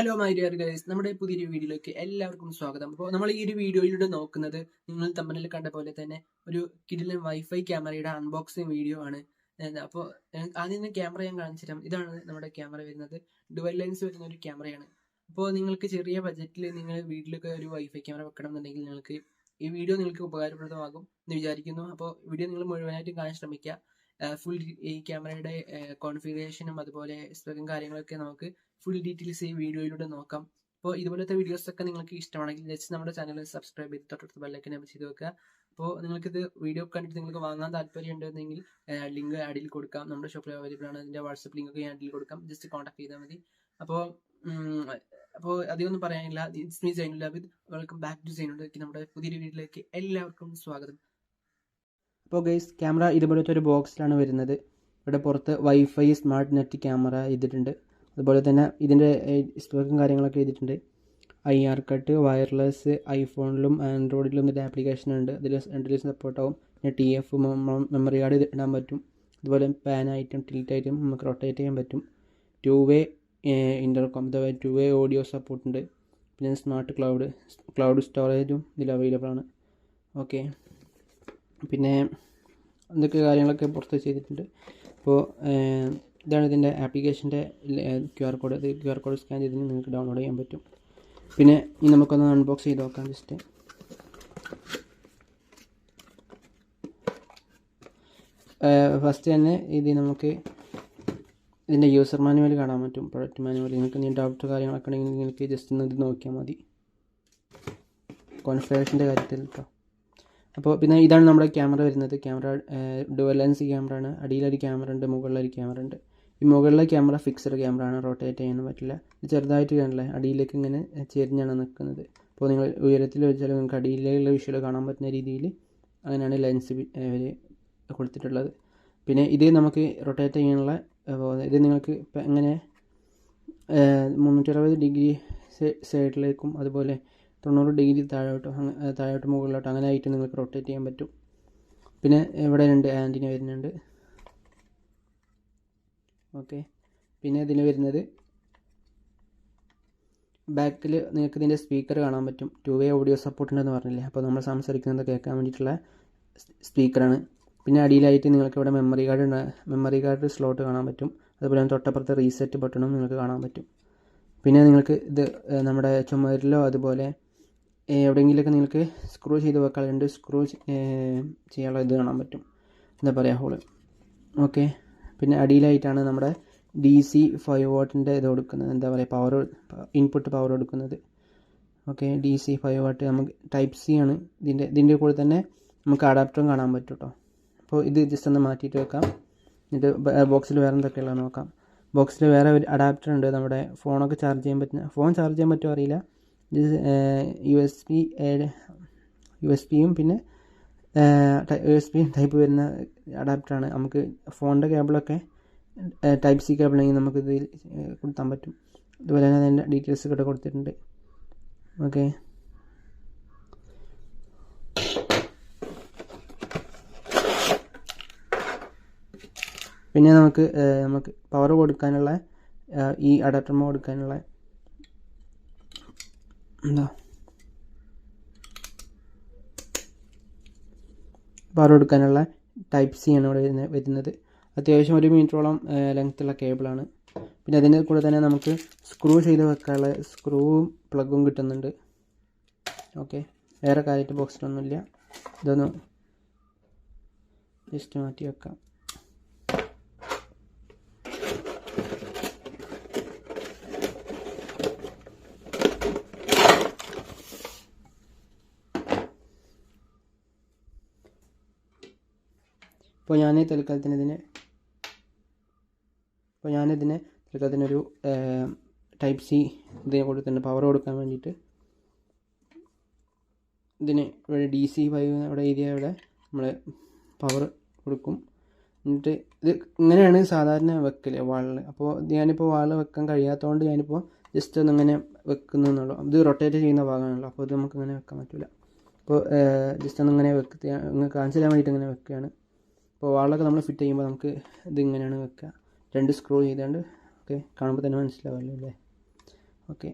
Hello my dear guys നമ്മുടെ പുതിയൊരു വീഡിയോയിലേക്ക് എല്ലാവർക്കും സ്വാഗതം. അപ്പോൾ നമ്മൾ ഈ ഒരു വീഡിയോയിലൂടെ നോക്കുന്നത് നിങ്ങൾ തമ്മിൽ കണ്ട പോലെ തന്നെ ഒരു കിഡിലൻ വൈഫൈ ക്യാമറയുടെ അൺബോക്സിങ് വീഡിയോ ആണ്. അപ്പോൾ ആദ്യം ക്യാമറ ഞാൻ കാണിച്ചിരാം ഇതാണ് നമ്മുടെ ക്യാമറ വരുന്നത്. ഡുവൽ ലെൻസ് വരുന്ന ഒരു ക്യാമറയാണ്. അപ്പോൾ നിങ്ങൾക്ക് ചെറിയ ബജറ്റിൽ നിങ്ങൾ വീട്ടിലൊക്കെ ഒരു വൈഫൈ ക്യാമറ വെക്കണം എന്നുണ്ടെങ്കിൽ നിങ്ങൾക്ക് ഈ വീഡിയോ നിങ്ങൾക്ക് ഉപകാരപ്രദമാകും എന്ന് വിചാരിക്കുന്നു. അപ്പോൾ വീഡിയോ നിങ്ങൾ മുഴുവനായിട്ടും കാണാൻ ശ്രമിക്കുക. ഫുൾ ഈ ക്യാമറയുടെ കോൺഫിഗറേഷനും അതുപോലെ സ്പെക്കും കാര്യങ്ങളൊക്കെ നമുക്ക് ഫുൾ ഡീറ്റെയിൽസ് ഈ വീഡിയോയിലൂടെ നോക്കാം. അപ്പോൾ ഇതുപോലത്തെ വീഡിയോസ് ഒക്കെ നിങ്ങൾക്ക് ഇഷ്ടമാണെങ്കിൽ ജസ്റ്റ് നമ്മുടെ ചാനൽ സബ്സ്ക്രൈബ് ചെയ്ത് തൊട്ടടുത്ത് ബെല്ലൈക്കൻ എബിൾ ചെയ്ത് വെക്കുക. അപ്പോൾ നിങ്ങൾക്കിത് വീഡിയോ കണ്ടിട്ട് നിങ്ങൾക്ക് വാങ്ങാൻ താല്പര്യം ഉണ്ടെങ്കിൽ ലിങ്ക് അടിയിൽ കൊടുക്കാം. നമ്മുടെ ഷോപ്പിൽ അവൈലബിൾ ആണ്. അതിന്റെ വാട്സപ്പ് ലിങ്ക് ഒക്കെ ഞാൻ അടിയിൽ കൊടുക്കാം. ജസ്റ്റ് കോൺടാക്ട് ചെയ്താൽ മതി. അപ്പോൾ അപ്പോൾ അധികമൊന്നും പറയാനില്ല. It's me with welcome back to സൈനുലേക്ക് നമ്മുടെ പുതിയൊരു വീഡിയോയിലേക്ക് എല്ലാവർക്കും സ്വാഗതം. അപ്പോൾ ഗൈസ് ക്യാമറ ഇതുപോലത്തെ ഒരു ബോക്സിലാണ് വരുന്നത്. ഇവിടെ പുറത്ത് വൈഫൈ സ്മാർട്ട് നെറ്റ് ക്യാമറ ചെയ്തിട്ടുണ്ട് അതുപോലെ തന്നെ ഇതിന്റെ സ്പെക്കും കാര്യങ്ങളൊക്കെ ചെയ്തിട്ടുണ്ട് ഐ ആർ കട്ട് വയർലെസ് ഐഫോണിലും ആൻഡ്രോയിഡിലും ഇതിന്റെ ആപ്ലിക്കേഷൻ ഉണ്ട്. അതിൽ രണ്ടിലും സപ്പോർട്ടാവും പിന്നെ ടി എഫ് മെമ്മറി കാർഡ് ഇടാൻ പറ്റും. അതുപോലെ പാൻ ഐറ്റം ടിൽറ്റ് ഐറ്റം നമുക്ക് റൊട്ടേറ്റ് ചെയ്യാൻ പറ്റും. ടു വേ ഇന്റർകോം അതുപോലെ ടു വേ ഓഡിയോ സപ്പോർട്ട് ഉണ്ട്. പിന്നെ സ്മാർട്ട് ക്ലൗഡ് ക്ലൗഡ് സ്റ്റോറേജും ഇതിൽ അവൈലബിൾ ആണ്. ഓക്കെ പിന്നെ എന്തൊക്കെ കാര്യങ്ങളൊക്കെ പുറത്ത് ചെയ്തിട്ടുണ്ട്. അപ്പോൾ ഇതാണ് ഇതിന്റെ ആപ്ലിക്കേഷന്റെ Q R code. Q R code scan ചെയ്തിട്ട് നിങ്ങൾക്ക് ഡൗൺലോഡ് ചെയ്യാൻ പറ്റും. പിന്നെ ഇനി നമുക്കൊന്ന് അൺബോക്സ് ചെയ്ത് നോക്കാം ജസ്റ്റ്. ഫസ്റ്റ് തന്നെ ഇത് നമുക്ക് ഇതിന്റെ യൂസർ മാനുവൽ കാണാൻ പറ്റും. പ്രൊഡക്റ്റ് മാനുവൽ നിങ്ങൾക്ക് എന്തെങ്കിലും ഡൗട്ട് കാര്യങ്ങളൊക്കെ ഉണ്ടെങ്കിൽ നിങ്ങൾക്ക് ജസ്റ്റ് ഒന്ന് ഇത് നോക്കിയാൽ മതി. കോൺഫിഗറേഷന്റെ കാര്യത്തിൽ കേട്ടോ അപ്പോൾ പിന്നെ ഇതാണ് നമ്മുടെ ക്യാമറ വരുന്നത്. ക്യാമറ ഡുവൽ ലെൻസ് ക്യാമറ ആണ് അടിയിലൊരു ക്യാമറ ഉണ്ട് മുകളിലൊരു ക്യാമറ ഉണ്ട് ഈ മുകളിലെ ക്യാമറ ഫിക്സഡ് ക്യാമറ ആണ് റൊട്ടേറ്റ് ചെയ്യാൻ പറ്റില്ല ചെറുതായിട്ട് കാണില്ലേ? അടിയിലേക്ക് ഇങ്ങനെ ചെരിഞ്ഞാണ് നിൽക്കുന്നത്. അപ്പോൾ നിങ്ങൾ ഉയരത്തിൽ വെച്ചാൽ നിങ്ങൾക്ക് അടിയിലുള്ള വിഷ്വൽ കാണാൻ പറ്റുന്ന രീതിയിൽ അങ്ങനെയാണ് ലെൻസ് അവർ കൊടുത്തിട്ടുള്ളത്. പിന്നെ ഇത് നമുക്ക് റൊട്ടേറ്റ് ചെയ്യാനുള്ള ഇത് നിങ്ങൾക്ക് ഇപ്പം എങ്ങനെ? മുന്നൂറ്ററുപത് ഡിഗ്രി സൈഡിലേക്കും അതുപോലെ തൊണ്ണൂറ് ഡിഗ്രി താഴോട്ടോ താഴോട്ട് മുകളിലോട്ടോ അങ്ങനെ ആയിട്ട് നിങ്ങൾക്ക് റൊട്ടേറ്റ് ചെയ്യാൻ പറ്റും. പിന്നെ ഇവിടെ രണ്ട് ആന്റിന വരുന്നുണ്ട്? ഓക്കെ പിന്നെ ഇതിന് വരുന്നത് ബാക്കിൽ നിങ്ങൾക്ക് ഇതിന്റെ സ്പീക്കർ കാണാൻ പറ്റും. ടു വേ ഓഡിയോ സപ്പോർട്ട് ഉണ്ടെന്ന് പറഞ്ഞില്ലേ? അപ്പോൾ നമ്മൾ സംസാരിക്കുന്നത് കേൾക്കാൻ വേണ്ടിയിട്ടുള്ള സ്പീക്കറാണ് പിന്നെ അടിയിലായിട്ട് നിങ്ങൾക്ക് ഇവിടെ memory card memory card slot കാണാൻ പറ്റും. അതുപോലെ തന്നെ തൊട്ടപ്പുറത്തെ റീസെറ്റ് ബട്ടണും നിങ്ങൾക്ക് കാണാൻ പറ്റും. പിന്നെ നിങ്ങൾക്ക് ഇത് നമ്മുടെ ചുമരിലോ അതുപോലെ എവിടെയെങ്കിലുമൊക്കെ നിങ്ങൾക്ക് സ്ക്രൂ ചെയ്ത് വെക്കാൻ രണ്ട് സ്ക്രൂ ചെയ്യാനുള്ള ഇത് കാണാൻ പറ്റും. എന്താ പറയുക ഹോൾ ഓക്കെ പിന്നെ അടിയിലായിട്ടാണ് നമ്മുടെ ഡി സി ഫൈവ് വാട്ടിന്റെ ഇത് കൊടുക്കുന്നത്. എന്താ പറയുക പവർ ഇൻപുട്ട് പവർ കൊടുക്കുന്നത്. Okay D C five watt നമുക്ക് ടൈപ്പ് സി ആണ്. ഇതിന്റെ ഇതിന്റെ കൂടെ തന്നെ നമുക്ക് അഡാപ്റ്ററും കാണാൻ പറ്റും കേട്ടോ അപ്പോൾ ഇത് ജസ്റ്റ് ഒന്ന് മാറ്റിയിട്ട് വെക്കാം. എന്നിട്ട് ബോക്സിൽ വേറെ എന്തൊക്കെയുള്ള നോക്കാം. ബോക്സിൽ വേറെ ഒരു അഡാപ്റ്റർ ഉണ്ട് നമ്മുടെ ഫോണൊക്കെ ചാർജ് ചെയ്യാൻ പറ്റുന്ന ഫോൺ ചാർജ് ചെയ്യാൻ പറ്റുമോ അറിയില്ല. U S B U S പിയും പിന്നെ യു എസ് പി ടൈപ്പ് വരുന്ന അഡാപ്റ്ററാണ് നമുക്ക് ഫോണിന്റെ കേബിളൊക്കെ ടൈപ്പ് സി കേബിളെങ്കിൽ നമുക്ക് ഇതിൽ കൊടുത്താൻ പറ്റും. അതുപോലെ തന്നെ അതിന്റെ ഡീറ്റെയിൽസ് ഇവിടെ കൊടുത്തിട്ടുണ്ട്. ഓക്കെ പിന്നെ നമുക്ക് നമുക്ക് പവർ കൊടുക്കാനുള്ള ഈ അഡാപ്റ്റർ കൊടുക്കാനുള്ള എന്താ? പവർ കൊടുക്കാനുള്ള ടൈപ്പ് സി ആണ് ഇവിടെ വരുന്നത് വരുന്നത്. അത്യാവശ്യം ഒരു മീറ്ററോളം ലെങ്ത്തുള്ള കേബിളാണ് പിന്നെ അതിന്റെ കൂടെ തന്നെ നമുക്ക് സ്ക്രൂ ചെയ്ത് വെക്കാനുള്ള സ്ക്രൂവും പ്ലഗും കിട്ടുന്നുണ്ട്. ഓക്കെ വേറെ കാര്യമായിട്ട് ബോക്സിലൊന്നുമില്ല ഇതൊന്ന് ജസ്റ്റ് മാറ്റി വെക്കാം. ഇപ്പോൾ ഞാൻ തൽക്കാലത്തിന് ഇതിന് ഇപ്പോൾ ഞാനിതിന് തൽക്കാലത്തിനൊരു ടൈപ്പ് സി ഇതിനെ കൊടുത്തിട്ടുണ്ട് പവർ കൊടുക്കാൻ വേണ്ടിയിട്ട് ഇതിന് ഇവിടെ ഡി സി ഫൈവ് അവിടെ ഏരിയ ഇവിടെ നമ്മൾ പവർ കൊടുക്കും. എന്നിട്ട് ഇത് ഇങ്ങനെയാണ് സാധാരണ വെക്കൽ വാളിൽ അപ്പോൾ ഞാനിപ്പോൾ വാൾ വെക്കാൻ കഴിയാത്തതുകൊണ്ട് ഞാനിപ്പോൾ ജസ്റ്റ് ഒന്ന് ഇങ്ങനെ വെക്കുന്നുള്ളൂ ഇത് റൊട്ടേറ്റ് ചെയ്യുന്ന ഭാഗമാണല്ലോ അപ്പോൾ ഇത് നമുക്ക് ഇങ്ങനെ വെക്കാൻ പറ്റില്ല അപ്പോൾ ജസ്റ്റ് ഒന്ന് ഇങ്ങനെ വെക്കുക ഇങ്ങനെ കാണിച്ചു തരാൻ വേണ്ടിയിട്ട് ഇങ്ങനെ വെക്കുകയാണ്. അപ്പോൾ വാളൊക്കെ നമ്മൾ ഫിറ്റ് ചെയ്യുമ്പോൾ നമുക്ക് ഇതിങ്ങനെയാണ് വെക്കുക രണ്ട് സ്ക്രൂ ചെയ്തുകൊണ്ട് ഓക്കെ കാണുമ്പോൾ തന്നെ മനസ്സിലാവുമല്ലോ അല്ലേ? ഓക്കെ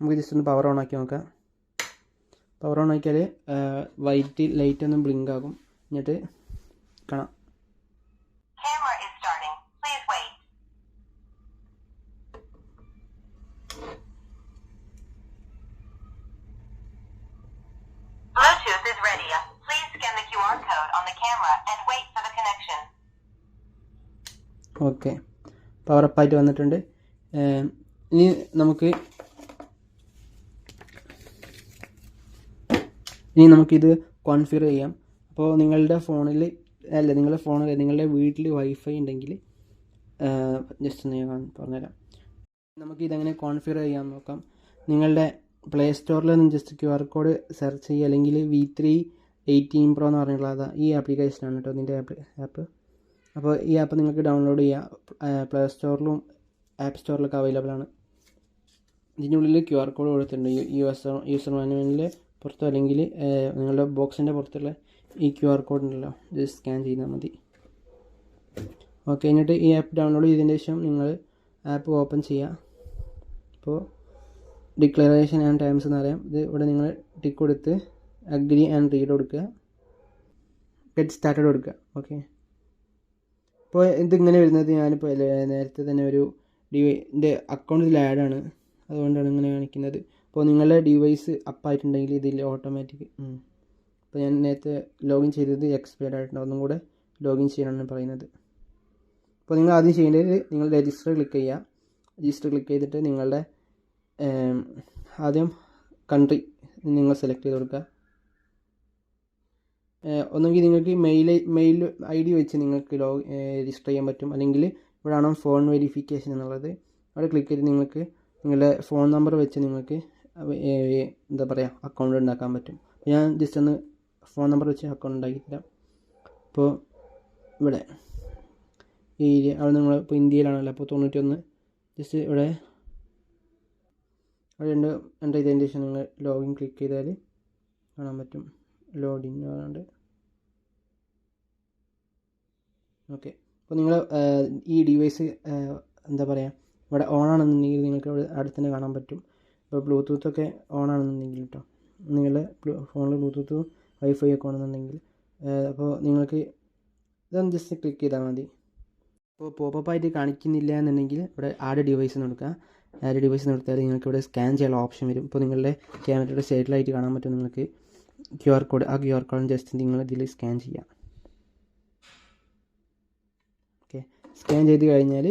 നമുക്ക് ജസ്റ്റ് ഒന്ന് പവർ ഓൺ ആക്കി നോക്കാം. പവർ ഓൺ ആക്കിയാൽ വൈറ്റ് ലൈറ്റ് ഒന്നും ബ്ലിങ്ക് ആകും. എന്നിട്ട് കാണാം Camera is starting. Please wait. Bluetooth is ready. Please scan the QR code on the camera and wait for the connection. Okay power അപ്പായിട്ട് വന്നിട്ടുണ്ട്. ഇനി നമുക്ക് ഇനി നമുക്കിത് കോൺഫിഗർ ചെയ്യാം. അപ്പോൾ നിങ്ങളുടെ ഫോണിൽ അല്ല നിങ്ങളുടെ ഫോണിൽ നിങ്ങളുടെ വീട്ടിൽ വൈഫൈ ഉണ്ടെങ്കിൽ ജസ്റ്റ് ഞാൻ പറഞ്ഞുതരാം. നമുക്കിതെങ്ങനെ കോൺഫിഗർ ചെയ്യാൻ നോക്കാം. നിങ്ങളുടെ പ്ലേ സ്റ്റോറിൽ നിന്ന് just Q R code search ചെയ്യുക. അല്ലെങ്കിൽ വി ത്രീ എയ്റ്റീൻ പ്രോ എന്ന് പറഞ്ഞിട്ടുള്ള അതാ ഈ ആപ്ലിക്കേഷനാണ് കേട്ടോ ഇതിന്റെ ആപ്പ് അപ്പോൾ ഈ ആപ്പ് നിങ്ങൾക്ക് ഡൗൺലോഡ് ചെയ്യാം. പ്ലേ സ്റ്റോറിലും ആപ്പ് സ്റ്റോറിലൊക്കെ അവൈലബിൾ ആണ്. ഇതിന്റെ ഉള്ളിൽ ക്യു ആർ കോഡ് കൊടുത്തിട്ടുണ്ട് യു എസ് യൂസർ മാനുവലിൽ പുറത്തോ അല്ലെങ്കിൽ നിങ്ങളുടെ ബോക്സിന്റെ പുറത്തുള്ള ഈ ക്യു ആർ കോഡ് ഉണ്ടല്ലോ. ഇത് സ്കാൻ ചെയ്താൽ മതി. ഓക്കെ എന്നിട്ട് ഈ ആപ്പ് ഡൗൺലോഡ് ചെയ്തതിന് ശേഷം നിങ്ങൾ ആപ്പ് ഓപ്പൺ ചെയ്യുക അപ്പോൾ ഡിക്ലറേഷൻ ആൻഡ് ടൈംസ് എന്ന് പറയാം. ഇത് ഇവിടെ നിങ്ങൾ ടിക്ക് കൊടുത്ത് അഗ്രി ആൻഡ് റീഡ് കൊടുക്കുക. ഗെറ്റ് സ്റ്റാർട്ടഡ് കൊടുക്കുക. ഓക്കെ ഇപ്പോൾ ഇതിങ്ങനെ വരുന്നത് ഞാനിപ്പോൾ നേരത്തെ തന്നെ ഒരു ഡിവൈന്റെ അക്കൗണ്ടിൽ ആഡാണ് അതുകൊണ്ടാണ് ഇങ്ങനെ കാണിക്കുന്നത്. അപ്പോൾ നിങ്ങളുടെ ഡിവൈസ് അപ്പായിട്ടുണ്ടെങ്കിൽ ഇതിൽ ഓട്ടോമാറ്റിക് ഇപ്പോൾ ഞാൻ നേരത്തെ ലോഗിൻ ചെയ്തത് എക്സ്പയർഡ് ആയിട്ടുണ്ട്. ഒന്നും കൂടെ ലോഗിൻ ചെയ്യാനാണ് പറയുന്നത്. അപ്പോൾ നിങ്ങൾ ആദ്യം ചെയ്യേണ്ടത് നിങ്ങൾ രജിസ്റ്റർ ക്ലിക്ക് ചെയ്യുക. രജിസ്റ്റർ ക്ലിക്ക് ചെയ്തിട്ട് നിങ്ങളുടെ ആദ്യം കൺട്രി നിങ്ങൾ സെലക്ട് ചെയ്ത് കൊടുക്കുക. ഒന്നുകിൽ നിങ്ങൾക്ക് മെയിൽ മെയിൽ ഐ ഡി വെച്ച് നിങ്ങൾക്ക് ലോ രജിസ്റ്റർ ചെയ്യാൻ പറ്റും. അല്ലെങ്കിൽ ഇവിടെ ഫോൺ വെരിഫിക്കേഷൻ എന്നുള്ളത്. അവിടെ ക്ലിക്ക് ചെയ്ത് നിങ്ങൾക്ക് നിങ്ങളുടെ ഫോൺ നമ്പർ വെച്ച് നിങ്ങൾക്ക് എന്താ പറയുക അക്കൗണ്ട് ഉണ്ടാക്കാൻ പറ്റും. ഞാൻ ജസ്റ്റ് ഒന്ന് ഫോൺ നമ്പർ വെച്ച് അക്കൗണ്ട് ഉണ്ടാക്കി അപ്പോൾ ഇവിടെ ഈ ഏരിയ അവിടെ നിങ്ങൾ ഇപ്പോൾ ഇന്ത്യയിലാണല്ലോ. അപ്പോൾ തൊണ്ണൂറ്റൊന്ന് ജസ്റ്റ് ഇവിടെ അവിടെ രണ്ട് രണ്ട് ഇതിന്റെ ശേഷം നിങ്ങൾ ലോഗിൻ ക്ലിക്ക് ചെയ്താൽ കാണാൻ പറ്റും. ലോഡിൻ പറഞ്ഞുകൊണ്ട് ഓക്കെ. അപ്പോൾ നിങ്ങൾ ഈ ഡിവൈസ് എന്താ പറയുക ഇവിടെ ഓൺ ആണെന്നുണ്ടെങ്കിൽ നിങ്ങൾക്ക് ഇവിടെ അടുത്ത് തന്നെ കാണാൻ പറ്റും. ഇപ്പോൾ ബ്ലൂടൂത്ത് ഒക്കെ ഓൺ ആണെന്നുണ്ടെങ്കിൽ കേട്ടോ നിങ്ങളുടെ ഫോണിൽ ബ്ലൂടൂത്ത് വൈഫൈ ഒക്കെ ആണെന്നുണ്ടെങ്കിൽ അപ്പോൾ നിങ്ങൾക്ക് ഇതൊന്ന് ജസ്റ്റ് ക്ലിക്ക് ചെയ്താൽ മതി. ഇപ്പോൾ പോപ്പപ്പ് ആയിട്ട് കാണിക്കുന്നില്ല എന്നുണ്ടെങ്കിൽ ഇവിടെ ആഡ് ഡിവൈസ് എന്ന് കൊടുക്കുക. ആഡ് ഡിവൈസ് എന്ന് കൊടുത്താൽ നിങ്ങൾക്ക് ഇവിടെ സ്കാൻ ചെയ്യാനുള്ള ഓപ്ഷൻ വരും. ഇപ്പോൾ നിങ്ങളുടെ ക്യാമറയുടെ സൈഡിലായിട്ട് കാണാൻ പറ്റും നിങ്ങൾക്ക്. ക്യു ആർ കോഡ് ആ ക്യു ആർ കോഡ് ജസ്റ്റ് നിങ്ങൾ ഇതിൽ സ്കാൻ ചെയ്യാം ഓക്കെ സ്കാൻ ചെയ്ത് കഴിഞ്ഞാൽ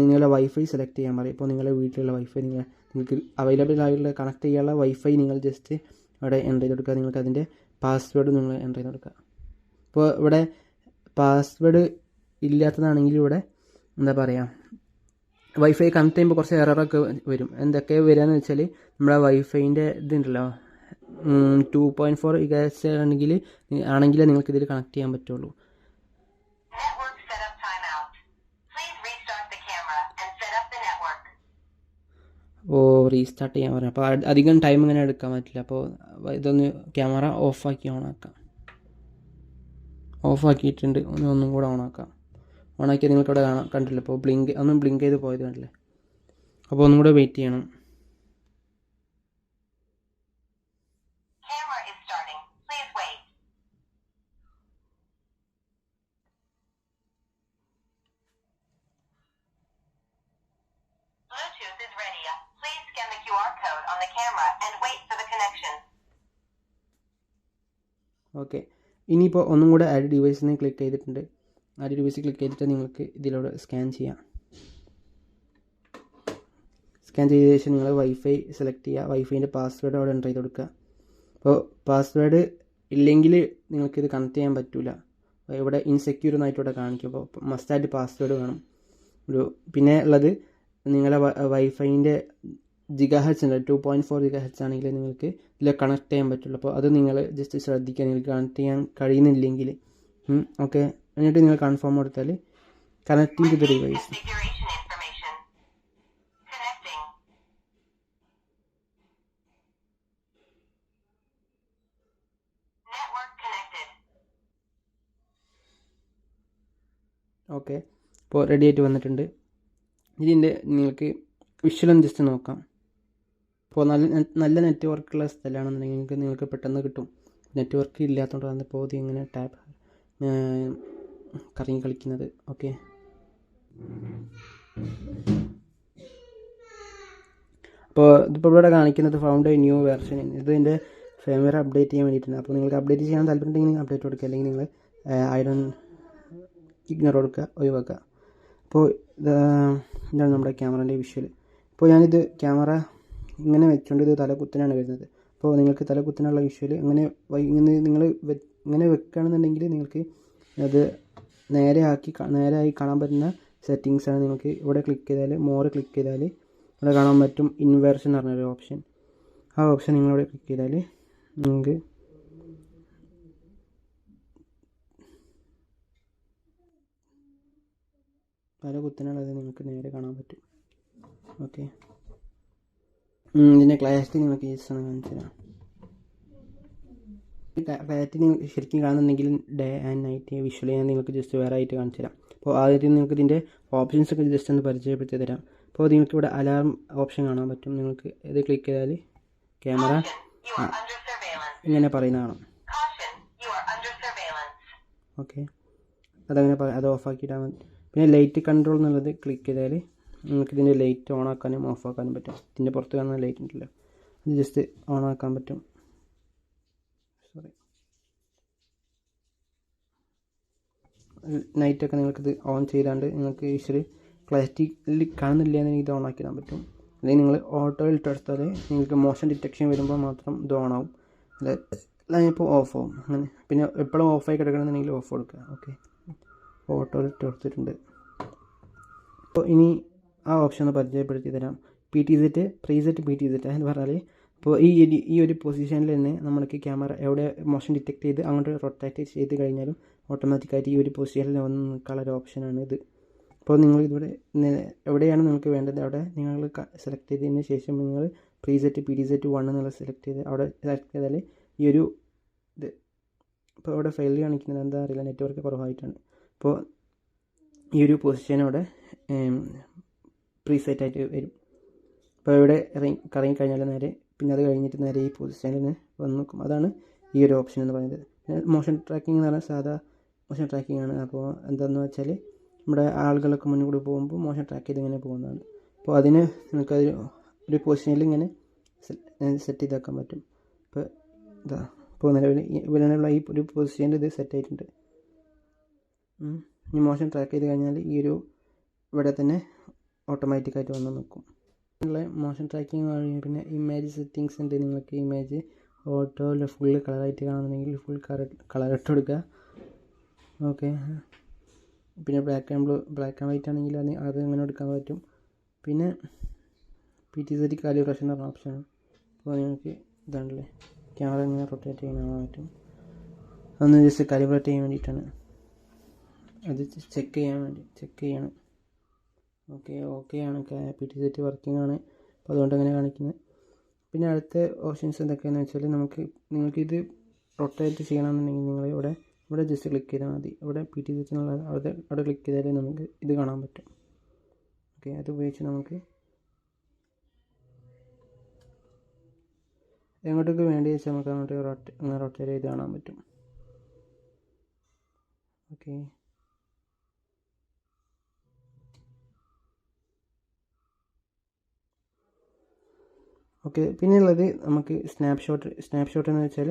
നിങ്ങളുടെ വൈഫൈ സെലക്ട് ചെയ്യാൻ പറയും. ഇപ്പോൾ നിങ്ങളുടെ വീട്ടിലുള്ള വൈഫൈ നിങ്ങൾ നിങ്ങൾക്ക് അവൈലബിൾ ആയിട്ടുള്ള കണക്ട് ചെയ്യാനുള്ള വൈഫൈ നിങ്ങൾ ജസ്റ്റ് ഇവിടെ എന്റർ ചെയ്ത് കൊടുക്കുക. നിങ്ങൾക്ക് അതിന്റെ പാസ്വേഡ് നിങ്ങൾ എന്റർ ചെയ്ത് കൊടുക്കുക. ഇപ്പോൾ ഇവിടെ പാസ്വേഡ് ഇല്ലാത്തതാണെങ്കിൽ ഇവിടെ എന്താ പറയുക വൈഫൈ കണക്ട് ചെയ്യുമ്പോൾ കുറച്ച് എററൊക്കെ വരും. എന്തൊക്കെ വരികയെന്ന് വെച്ചാൽ നമ്മുടെ വൈഫൈന്റെ ഇതുണ്ടല്ലോ ടു പോയിന്റ് ഫോർ ആണെങ്കിൽ ആണെങ്കിലേ നിങ്ങൾക്ക് ഇതിൽ കണക്ട് ചെയ്യാൻ പറ്റുള്ളൂ. റീസ്റ്റാർട്ട് ചെയ്യാൻ പറയാം. അപ്പോൾ അധികം ടൈം ഇങ്ങനെ എടുക്കാൻ പറ്റില്ല. അപ്പോൾ ഇതൊന്ന് ക്യാമറ ഓഫാക്കി ഓണാക്കാം ഓഫാക്കിയിട്ടുണ്ട് ഒന്ന് ഒന്നും കൂടെ ഓണാക്കാം ഓണാക്കിയാൽ നിങ്ങൾക്ക് ഇവിടെ കാണാം. കണ്ടില്ല? അപ്പോൾ ബ്ലിങ്ക് ഒന്നും ബ്ലിങ്ക് ചെയ്ത് പോയത് കണ്ടില്ലേ? അപ്പോൾ ഒന്നും കൂടെ വെയിറ്റ് ചെയ്യണം Camera is starting. Please wait. Bluetooth is ready. Please scan the QR code on the camera and wait for the connection. Okay ഇനിയിപ്പോൾ ഒന്നും കൂടെ ആഡ് ഡിവൈസിന് ക്ലിക്ക് ചെയ്തിട്ടുണ്ട്. ആഡ് ഡിവൈസ് ക്ലിക്ക് ചെയ്തിട്ട് നിങ്ങൾക്ക് ഇതിലൂടെ സ്കാൻ ചെയ്യാം. സ്കാൻ ചെയ്ത ശേഷം നിങ്ങൾ വൈഫൈ സെലക്ട് ചെയ്യുക. വൈഫൈന്റെ പാസ്വേഡ് അവിടെ എന്റർ ചെയ്ത് കൊടുക്കുക. അപ്പോൾ പാസ്വേഡ് ഇല്ലെങ്കിൽ നിങ്ങൾക്കിത് കണക്ട് ചെയ്യാൻ പറ്റില്ല ഇവിടെ ഇൻസെക്യൂർ എന്നായിട്ട് ഇവിടെ കാണിക്കും. അപ്പോൾ മസ്റ്റായിട്ട് പാസ്വേഡ് വേണം. ഒരു പിന്നെ ഉള്ളത് നിങ്ങളെ വൈഫൈന്റെ ജിഗാ ഹെച്ച് ഉണ്ട് two point four giga H ആണെങ്കിൽ നിങ്ങൾക്ക് ഇതിൽ കണക്ട് ചെയ്യാൻ പറ്റുള്ളൂ. അപ്പോൾ അത് നിങ്ങൾ ജസ്റ്റ് ശ്രദ്ധിക്കുക. നിങ്ങൾക്ക് കണക്ട് ചെയ്യാൻ കഴിയുന്നില്ലെങ്കിൽ ഓക്കെ? എന്നിട്ട് നിങ്ങൾ കൺഫേം കൊടുത്താൽ connecting to the device. Okay? ഇപ്പോൾ റെഡി ആയിട്ട് വന്നിട്ടുണ്ട്. ഇതിന്റെ നിങ്ങൾക്ക് വിഷ്വലും ജസ്റ്റ് നോക്കാം. ഇപ്പോൾ നല്ല നല്ല നെറ്റ്വർക്കുള്ള സ്ഥലമാണെന്നുണ്ടെങ്കിൽ നിങ്ങൾക്ക് നിങ്ങൾക്ക് പെട്ടെന്ന് കിട്ടും. നെറ്റ്വർക്ക് ഇല്ലാത്തതുകൊണ്ടാണ് ഇപ്പോൾ ഇത് ഇങ്ങനെ ടാപ്പ് കറങ്ങി കളിക്കുന്നത്. ഓക്കെ അപ്പോൾ ഇതിപ്പോൾ ഇവിടെ കാണിക്കുന്നത് ഫൗണ്ട് ന്യൂ വെർഷൻ ഇതിന്റെ ഫേംവെയർ അപ്ഡേറ്റ് ചെയ്യാൻ വേണ്ടിയിട്ടുണ്ട് അപ്പോൾ നിങ്ങൾക്ക് അപ്ഡേറ്റ് ചെയ്യാൻ താല്പര്യമുണ്ടെങ്കിൽ അപ്ഡേറ്റ് കൊടുക്കുക. അല്ലെങ്കിൽ നിങ്ങൾ ഐഡൻ ഇഗ്നോർ കൊടുക്കുക ഒഴിവാക്കുക. അപ്പോൾ ഇതാണ് നമ്മുടെ ക്യാമറേന്റെ വിഷ്വൽ ഇപ്പോൾ ഞാനിത് ക്യാമറ ഇങ്ങനെ വെച്ചുകൊണ്ട് ഇത് തലകുത്തനാണ് വരുന്നത്. അപ്പോൾ നിങ്ങൾക്ക് തലകുത്തനുള്ള വിഷ്വൽ അങ്ങനെ വൈ- ഇങ്ങനെ നിങ്ങൾ ഇങ്ങനെ വെക്കുകയാണെന്നുണ്ടെങ്കിൽ നിങ്ങൾക്ക് അത് നേരെ ആക്കി കാ- നേരെ ആയി കാണാൻ പറ്റുന്ന സെറ്റിങ്സാണ് നിങ്ങൾക്ക് ഇവിടെ ക്ലിക്ക് ചെയ്താൽ മോർ ക്ലിക്ക് ചെയ്താൽ ഇവിടെ കാണാൻ പറ്റും ഇൻവേർഷൻ എന്ന് പറഞ്ഞൊരു ഓപ്ഷൻ ആ ഓപ്ഷൻ നിങ്ങളിവിടെ ക്ലിക്ക് ചെയ്താൽ നിങ്ങൾക്ക് പല കുത്തനുള്ളത് നിങ്ങൾക്ക് നേരെ കാണാൻ പറ്റും. ഓക്കെ ഇതിന്റെ ക്ലാരിറ്റി നിങ്ങൾക്ക് യൂസ് ആണ് കാണിച്ചു തരാം ക്ലാരിറ്റി നിങ്ങൾ ശരിക്കും കാണുന്നുണ്ടെങ്കിൽ ഡേ ആൻഡ് നൈറ്റ് വിഷ്വൽ ഞാൻ നിങ്ങൾക്ക് ജസ്റ്റ് വേറെ ആയിട്ട് കാണിച്ചു തരാം അപ്പോൾ ആദ്യം നിങ്ങൾക്ക് ഇതിന്റെ ഓപ്ഷൻസ് ഒക്കെ ജസ്റ്റ് ഒന്ന് പരിചയപ്പെടുത്തി തരാം. അപ്പോൾ നിങ്ങൾക്ക് ഇവിടെ അലാറം ഓപ്ഷൻ കാണാൻ പറ്റും. നിങ്ങൾക്ക് ഇത് ക്ലിക്ക് ചെയ്താൽ ക്യാമറ. ഇങ്ങനെ പറയുന്നതാണ്. ഓക്കെ അതങ്ങനെ അത് ഓഫാക്കിയിട്ടാൽ മതി. പിന്നെ ലൈറ്റ് കൺട്രോൾ എന്നുള്ളത് ക്ലിക്ക് ചെയ്താൽ നിങ്ങൾക്ക് ഇതിന്റെ ലൈറ്റ് ഓൺ ആക്കാനും ഓഫ് ആക്കാനും പറ്റും. ഇതിന്റെ പുറത്ത് കാണുന്ന ലൈറ്റ് ഉണ്ടല്ലോ. അത് ജസ്റ്റ് ഓൺ ആക്കാൻ പറ്റും. സോറി നൈറ്റൊക്കെ നിങ്ങൾക്കിത് ഓൺ ചെയ്താണ്ട് നിങ്ങൾക്ക് ഈശ്വര് ക്ലാരിറ്റി കാണുന്നില്ല എന്ന് ഇത് ഓൺ ആക്കിടാൻ പറ്റും. അല്ലെങ്കിൽ നിങ്ങൾ ഓട്ടോയിൽ ഇട്ടെടുത്താൽ നിങ്ങൾക്ക് മോഷൻ ഡിറ്റക്ഷൻ വരുമ്പോൾ മാത്രം ഇത് ഓൺ ആവും. അല്ല ഇപ്പോൾ ഓഫ് ആവും. അങ്ങനെ. പിന്നെ എപ്പോഴും ഓഫായി കിടക്കണമെന്നുണ്ടെങ്കിൽ ഓഫ് കൊടുക്കുക. ഓക്കെ ഓട്ടോയിൽ ഇട്ട് കൊടുത്തിട്ടുണ്ട്. അപ്പോൾ ഇനി ആ ഓപ്ഷൻ ഒന്ന് പരിചയപ്പെടുത്തി തരാം. P T set preset P T set എന്ന് പറഞ്ഞാൽ ഇപ്പോൾ ഈ ഈ ഒരു പൊസിഷനിൽ തന്നെ നമ്മൾക്ക് ക്യാമറ എവിടെ മോഷൻ ഡിറ്റക്ട് ചെയ്ത് അങ്ങോട്ട് റൊട്ടേറ്റ് ചെയ്ത് കഴിഞ്ഞാലും ഓട്ടോമാറ്റിക്കായിട്ട് ഈ ഒരു പൊസിഷനിൽ വന്ന് നിൽക്കാനുള്ള ഒരു ഓപ്ഷനാണ് ഇത്. അപ്പോൾ നിങ്ങൾ ഇതിവിടെ എവിടെയാണ് നിങ്ങൾക്ക് വേണ്ടത്? അവിടെ നിങ്ങൾ സെലക്ട് ചെയ്തതിന് ശേഷം നിങ്ങൾ preset P T set one എന്നുള്ള സെലക്ട് ചെയ്ത് അവിടെ സെലക്ട് ചെയ്താൽ ഈ ഒരു ഇത്. ഇപ്പോൾ ഇവിടെ ഫെയിൽ കാണിക്കുന്നത് എന്താ അറിയില്ല നെറ്റ്വർക്ക് കുറവായിട്ടാണ്. അപ്പോൾ ഈ ഒരു പൊസിഷൻ അവിടെ പ്രീസെറ്റ് ആയിട്ട് വരും. അപ്പോൾ ഇവിടെ ഇറങ്ങി കറങ്ങി കഴിഞ്ഞാൽ നേരെ പിന്നെ അത് കഴിഞ്ഞിട്ട് നേരെ ഈ പൊസിഷനിൽ വന്ന് നോക്കും അതാണ് ഈ ഒരു ഓപ്ഷൻ എന്ന് പറയുന്നത്. മോഷൻ ട്രാക്കിംഗ് എന്ന് പറഞ്ഞാൽ സാധാ മോഷൻ ട്രാക്കിംഗ് ആണ്. അപ്പോൾ എന്താണെന്ന് വെച്ചാൽ നമ്മുടെ ആളുകളൊക്കെ മുന്നിൽ കൂടി പോകുമ്പോൾ മോഷൻ ട്രാക്ക് ചെയ്ത് ഇങ്ങനെ പോകുന്നതാണ്. അപ്പോൾ അതിന് നിങ്ങൾക്ക് ഒരു പൊസിഷനിൽ ഇങ്ങനെ സെറ്റ് ചെയ്താക്കാൻ പറ്റും. ഇപ്പോൾ ഇതാ ഇപ്പോൾ നിലവിൽ ഈ- ഈ ഒരു പൊസിഷനിൽ ഇത് സെറ്റ് ആയിട്ടുണ്ട്. ഇനി മോഷൻ ട്രാക്ക് ചെയ്ത് കഴിഞ്ഞാൽ ഈ ഒരു ഇവിടെ തന്നെ ഓട്ടോമാറ്റിക്കായിട്ട് വന്ന് നിൽക്കും ഉള്ള മോഷൻ ട്രാക്കിംഗ് കഴിഞ്ഞ് പിന്നെ ഇമേജ് സെറ്റിങ്സ് ഉണ്ട്. നിങ്ങൾക്ക് ഇമേജ് ഓട്ടോ ഫുള്ള് കളറായിട്ട് കാണുന്നുണ്ടെങ്കിൽ ഫുൾ കളർ കളർ ഇട്ട് കൊടുക്കുക. ഓക്കെ പിന്നെ black and blue black and white ആണെങ്കിൽ അത് അത് അങ്ങനെ എടുക്കാൻ പറ്റും? പിന്നെ പി ടി സെറ്റ് കാലിബ്രേഷൻ എന്ന് പറഞ്ഞ ഓപ്ഷനാണ് അപ്പോൾ നിങ്ങൾക്ക് ഇതാണല്ലേ? ക്യാമറ ഇങ്ങനെ റൊട്ടേറ്റ് ചെയ്യാൻ പറ്റും. അതൊന്ന് ജസ്റ്റ് കാലിബ്രേറ്റ് ചെയ്യാൻ വേണ്ടിയിട്ടാണ്. അത് ചെക്ക് ചെയ്യാൻ വേണ്ടി ചെക്ക് ചെയ്യണം. ഓക്കെ ഓക്കെ ആണ്. പി ടി സെറ്റ് വർക്കിംഗ് ആണ്. അപ്പോൾ അതുകൊണ്ട് അങ്ങനെ കാണിക്കുന്നത് പിന്നെ അടുത്ത ഓപ്ഷൻസ് എന്തൊക്കെയാണെന്ന് വെച്ചാൽ നമുക്ക് നിങ്ങൾക്കിത് റൊട്ടേറ്റ് ചെയ്യണമെന്നുണ്ടെങ്കിൽ നിങ്ങൾ ഇവിടെ ഇവിടെ ജസ്റ്റ് ക്ലിക്ക് ചെയ്താൽ മതി. ഇവിടെ പി ടി സെറ്റ് അവിടെ അവിടെ ക്ലിക്ക് ചെയ്താൽ നമുക്ക് ഇത് കാണാൻ പറ്റും. ഓക്കെ അത് ഉപയോഗിച്ച് നമുക്ക് എങ്ങോട്ടൊക്കെ വേണ്ടി വെച്ചാൽ നമുക്ക് അങ്ങോട്ട് റൊട്ടേ റൊട്ടേറ്റ് ചെയ്ത് കാണാൻ പറ്റും. ഓക്കെ ഓക്കെ പിന്നെയുള്ളത് നമുക്ക് സ്നാപ്ഷോട്ട് സ്നാപ്ഷോട്ട് എന്ന് വെച്ചാൽ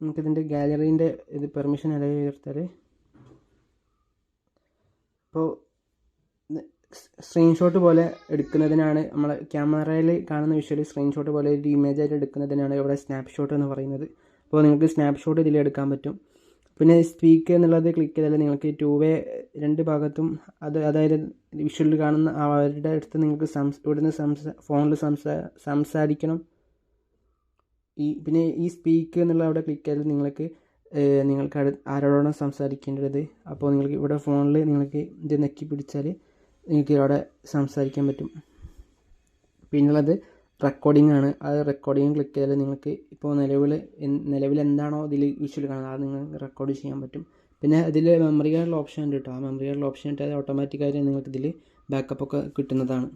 നമുക്കിതിന്റെ ഗാലറീന്റെ ഇത് പെർമിഷൻ അലോ ചെയ്തെടുത്താൽ അപ്പോൾ സ്ക്രീൻഷോട്ട് പോലെ എടുക്കുന്നതിനാണ് നമ്മൾ ക്യാമറയിൽ കാണുന്ന വിഷ്വൽ സ്ക്രീൻഷോട്ട് പോലെ ഒരു ഇമേജായിട്ട് എടുക്കുന്നതിനാണ് ഇവിടെ സ്നാപ്ഷോട്ട് എന്ന് പറയുന്നത്. അപ്പോൾ നിങ്ങൾക്ക് സ്നാപ്ഷോട്ട് ഇതിൽ എടുക്കാൻ പറ്റും. പിന്നെ സ്പീക്ക് എന്നുള്ളത് ക്ലിക്ക് ചെയ്താൽ നിങ്ങൾക്ക് ടു വേ രണ്ട് ഭാഗത്തും അത് അതായത് വിഷ്വലിൽ കാണുന്ന അവരുടെ അടുത്ത് നിങ്ങൾക്ക് സംസ് ഇവിടുന്ന് സംസാ ഫോണിൽ സംസാ സംസാരിക്കണം. ഈ പിന്നെ ഈ സ്പീക്ക് എന്നുള്ള അവിടെ ക്ലിക്ക് ചെയ്താൽ നിങ്ങൾക്ക് നിങ്ങൾക്ക് അടു ആരോടാണ് സംസാരിക്കേണ്ടത് അപ്പോൾ നിങ്ങൾക്ക് ഇവിടെ ഫോണിൽ നിങ്ങൾക്ക് ഇത് നെക്കി പിടിച്ചാൽ നിങ്ങൾക്ക് അവിടെ സംസാരിക്കാൻ പറ്റും. പിന്നുള്ളത് റെക്കോർഡിംഗ് ആണ്. അത് റെക്കോർഡിംഗ് ക്ലിക്ക് ചെയ്താൽ നിങ്ങൾക്ക് ഇപ്പോൾ നിലവിൽ നിലവിൽ എന്താണോ ഇതിൽ വിഷ്വൽ കാണുന്നത് അത് നിങ്ങൾക്ക് റെക്കോർഡ് ചെയ്യാൻ പറ്റും. പിന്നെ ഇതിൽ മെമ്മറി കാർഡിൽ ഓപ്ഷൻ ഉണ്ട് കേട്ടോ ആ മെമ്മറി കാർഡിൽ ഓപ്ഷൻ ഇട്ടാൽ ഓട്ടോമാറ്റിക്കായിട്ട് നിങ്ങൾക്ക് ഇതിൽ ബാക്കപ്പ് ഒക്കെ കിട്ടുന്നതാണ്.